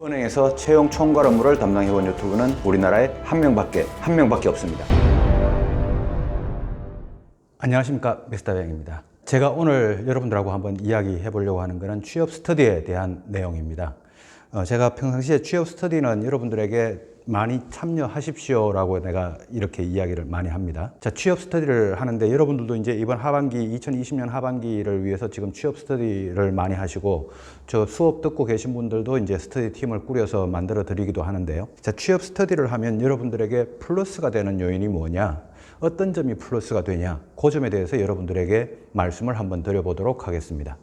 은행에서 채용 총괄 업무를 담당해온 유튜브는 우리나라에 한 명밖에 한 명밖에 없습니다. 안녕하십니까 미스터 백입니다. 제가 오늘 여러분들하고 한번 이야기해 보려고 하는 것은 취업 스터디에 대한 내용입니다. 어, 제가 평상시에 취업 스터디는 여러분들에게 많이 참여하십시오라고 내가 이렇게 이야기를 많이 합니다. 자, 취업 스터디를 하는데 여러분들도 이제 이번 하반기 2020년 하반기를 위해서 지금 취업 스터디를 많이 하시고 저 수업 듣고 계신 분들도 이제 스터디 팀을 꾸려서 만들어 드리기도 하는데요. 자, 취업 스터디를 하면 여러분들에게 플러스가 되는 요인이 뭐냐? 어떤 점이 플러스가 되냐? 그 점에 대해서 여러분들에게 말씀을 한번 드려보도록 하겠습니다.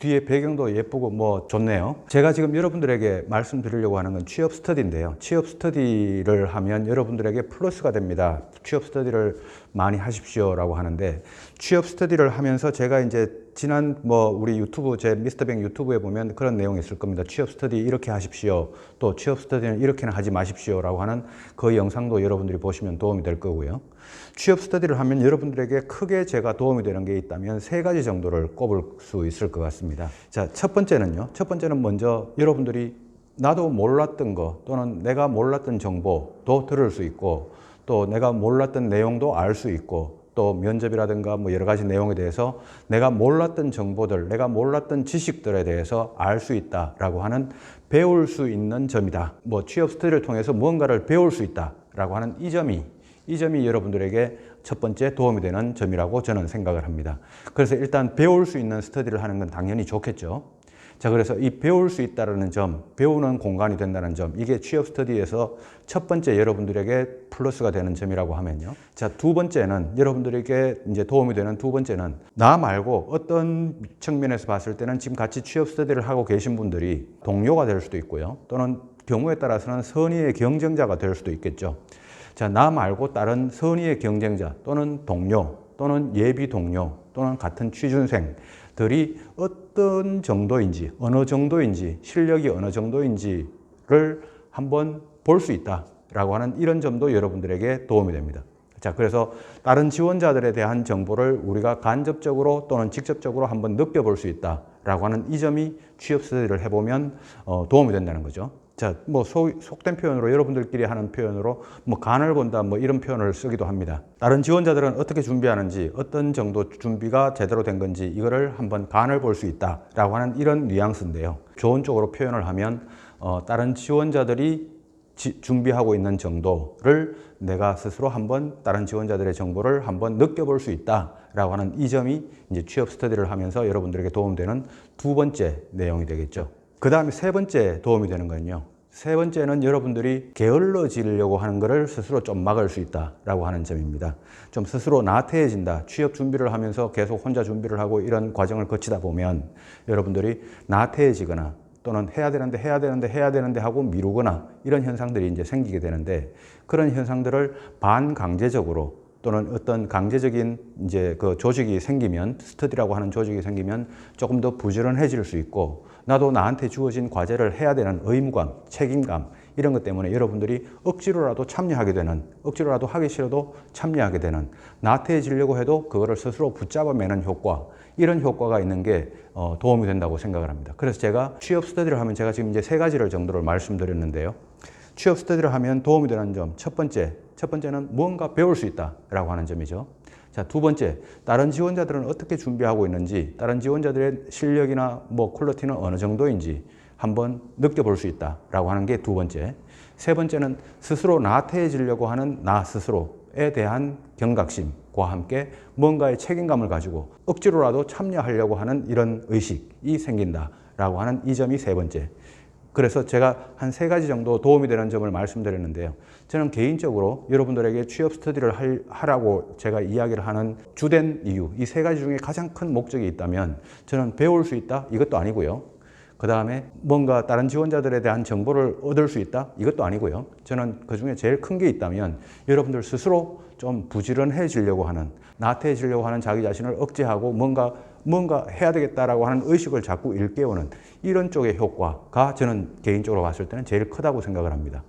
뒤에 배경도 예쁘고 뭐 좋네요. 제가 지금 여러분들에게 말씀드리려고 하는 건 취업 스터디인데요. 취업 스터디를 하면 여러분들에게 플러스가 됩니다. 취업 스터디를 많이 하십시오라고 하는데 취업 스터디를 하면서 제가 이제 지난 뭐 우리 유튜브 제 미스터뱅 유튜브에 보면 그런 내용이 있을 겁니다. 취업 스터디 이렇게 하십시오. 또 취업 스터디는 이렇게는 하지 마십시오라고 하는 그 영상도 여러분들이 보시면 도움이 될 거고요. 취업 스터디를 하면 여러분들에게 크게 제가 도움이 되는 게 있다면 세 가지 정도를 꼽을 수 있을 것 같습니다. 자, 첫 번째는요. 첫 번째는 먼저 여러분들이 나도 몰랐던 거 또는 내가 몰랐던 정보도 들을 수 있고 또 내가 몰랐던 내용도 알 수 있고 또 면접이라든가 뭐 여러 가지 내용에 대해서 내가 몰랐던 정보들, 내가 몰랐던 지식들에 대해서 알 수 있다라고 하는 배울 수 있는 점이다. 뭐 취업 스터디를 통해서 무언가를 배울 수 있다라고 하는 이 점이 이 점이 여러분들에게 첫 번째 도움이 되는 점이라고 저는 생각을 합니다. 그래서 일단 배울 수 있는 스터디를 하는 건 당연히 좋겠죠. 자, 그래서 이 배울 수 있다는 점, 배우는 공간이 된다는 점, 이게 취업 스터디에서 첫 번째 여러분들에게 플러스가 되는 점이라고 하면요. 자, 두 번째는 여러분들에게 이제 도움이 되는 두 번째는 나 말고 어떤 측면에서 봤을 때는 지금 같이 취업 스터디를 하고 계신 분들이 동료가 될 수도 있고요. 또는 경우에 따라서는 선의의 경쟁자가 될 수도 있겠죠. 자, 나 말고 다른 선의의 경쟁자 또는 동료 또는 예비 동료 또는 같은 취준생들이 어떤 정도인지 어느 정도인지 실력이 어느 정도인지를 한번 볼 수 있다라고 하는 이런 점도 여러분들에게 도움이 됩니다. 자, 그래서 다른 지원자들에 대한 정보를 우리가 간접적으로 또는 직접적으로 한번 느껴볼 수 있다라고 하는 이 점이 취업 스터디를 해보면 어, 도움이 된다는 거죠. 자, 뭐 속, 속된 표현으로 여러분들끼리 하는 표현으로 뭐 간을 본다 뭐 이런 표현을 쓰기도 합니다. 다른 지원자들은 어떻게 준비하는지 어떤 정도 준비가 제대로 된 건지 이거를 한번 간을 볼 수 있다라고 하는 이런 뉘앙스인데요. 좋은 쪽으로 표현을 하면 어, 다른 지원자들이 지, 준비하고 있는 정도를 내가 스스로 한번 다른 지원자들의 정보를 한번 느껴볼 수 있다라고 하는 이 점이 이제 취업 스터디를 하면서 여러분들에게 도움되는 두 번째 내용이 되겠죠. 그 다음에 세 번째 도움이 되는 건요. 세 번째는 여러분들이 게을러지려고 하는 것을 스스로 좀 막을 수 있다라고 하는 점입니다. 좀 스스로 나태해진다. 취업 준비를 하면서 계속 혼자 준비를 하고 이런 과정을 거치다 보면 여러분들이 나태해지거나 또는 해야 되는데 해야 되는데 해야 되는데 하고 미루거나 이런 현상들이 이제 생기게 되는데 그런 현상들을 반강제적으로 또는 어떤 강제적인 이제 그 조직이 생기면 스터디라고 하는 조직이 생기면 조금 더 부지런해질 수 있고 나도 나한테 주어진 과제를 해야 되는 의무감, 책임감 이런 것 때문에 여러분들이 억지로라도 참여하게 되는 억지로라도 하기 싫어도 참여하게 되는 나태해지려고 해도 그거를 스스로 붙잡아매는 효과 이런 효과가 있는 게 어, 도움이 된다고 생각을 합니다. 그래서 제가 취업 스터디를 하면 제가 지금 이제 세 가지를 정도를 말씀드렸는데요. 취업 스터디를 하면 도움이 되는 점 첫 번째 첫 번째는 무언가 배울 수 있다라고 하는 점이죠. 자, 두 번째, 다른 지원자들은 어떻게 준비하고 있는지, 다른 지원자들의 실력이나 뭐 퀄리티는 어느 정도인지 한번 느껴볼 수 있다라고 하는 게 두 번째. 세 번째는 스스로 나태해지려고 하는 나 스스로에 대한 경각심과 함께 뭔가의 책임감을 가지고 억지로라도 참여하려고 하는 이런 의식이 생긴다라고 하는 이 점이 세 번째. 그래서 제가 한 세 가지 정도 도움이 되는 점을 말씀드렸는데요. 저는 개인적으로 여러분들에게 취업 스터디를 할, 하라고 제가 이야기를 하는 주된 이유, 이 세 가지 중에 가장 큰 목적이 있다면 저는 배울 수 있다? 이것도 아니고요. 그 다음에 뭔가 다른 지원자들에 대한 정보를 얻을 수 있다? 이것도 아니고요. 저는 그 중에 제일 큰 게 있다면 여러분들 스스로 좀 부지런해지려고 하는, 나태해지려고 하는 자기 자신을 억제하고 뭔가 뭔가 해야 되겠다라고 하는 의식을 자꾸 일깨우는 이런 쪽의 효과가 저는 개인적으로 봤을 때는 제일 크다고 생각을 합니다.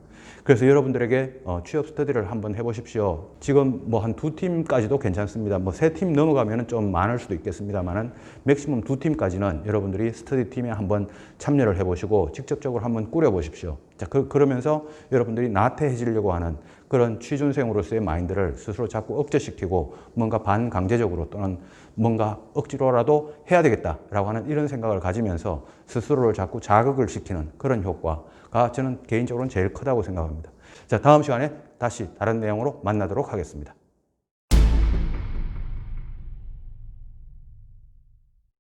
그래서 여러분들에게 어, 취업 스터디를 한번 해보십시오. 지금 뭐 한 두 팀까지도 괜찮습니다. 뭐 세 팀 넘어가면 좀 많을 수도 있겠습니다만은 맥시멈 두 팀까지는 여러분들이 스터디 팀에 한번 참여를 해보시고 직접적으로 한번 꾸려보십시오. 자, 그, 그러면서 여러분들이 나태해지려고 하는 그런 취준생으로서의 마인드를 스스로 자꾸 억제시키고 뭔가 반강제적으로 또는 뭔가 억지로라도 해야 되겠다라고 하는 이런 생각을 가지면서 스스로를 자꾸 자극을 시키는 그런 효과가 저는 개인적으로는 제일 크다고 생각합니다. 자, 다음 시간에 다시 다른 내용으로 만나도록 하겠습니다.